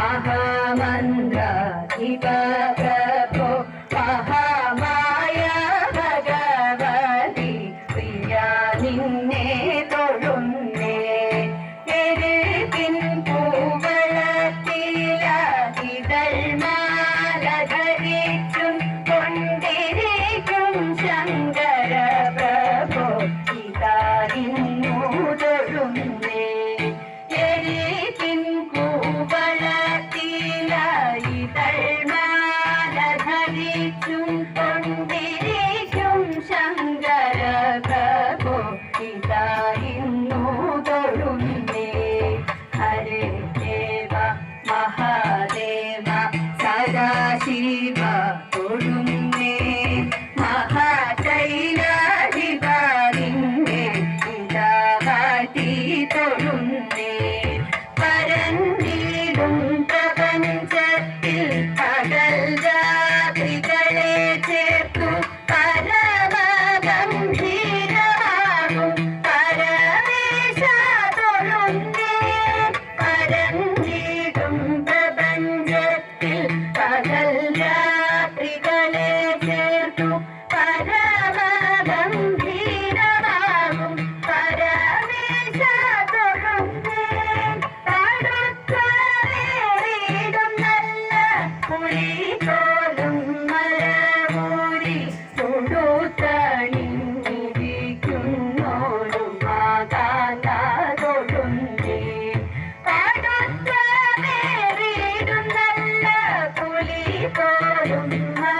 Mahamantra Shiva Vande Thank.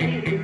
Thank you.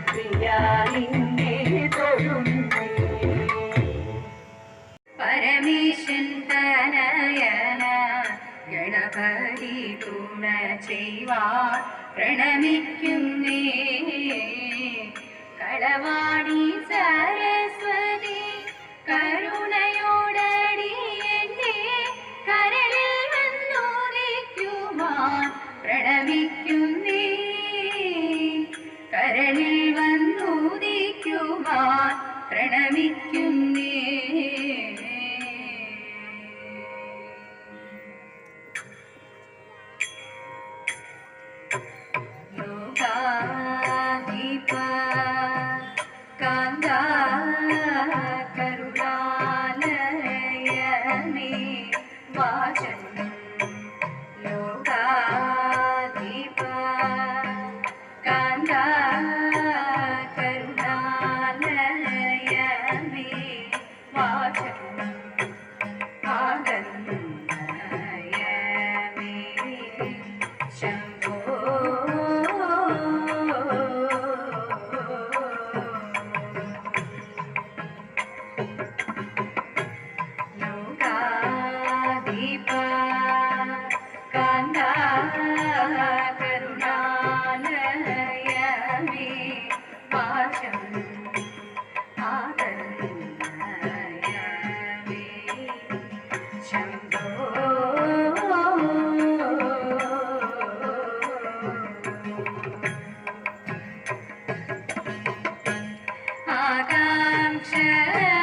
Krishna.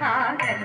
காதல்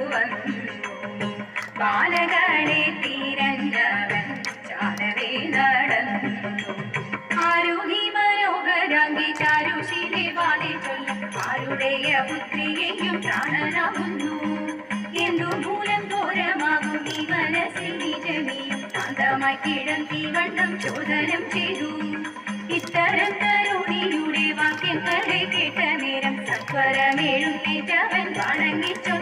കാറ്റിടം തീവണ്ടം ചോദനം ചെയ്തു. ഇത്തരം തരുണിയുടെ വാക്യങ്ങളെ കേട്ട നേരം സത്വരമേഴും ഏറ്റവൻ വണങ്ങിച്ചു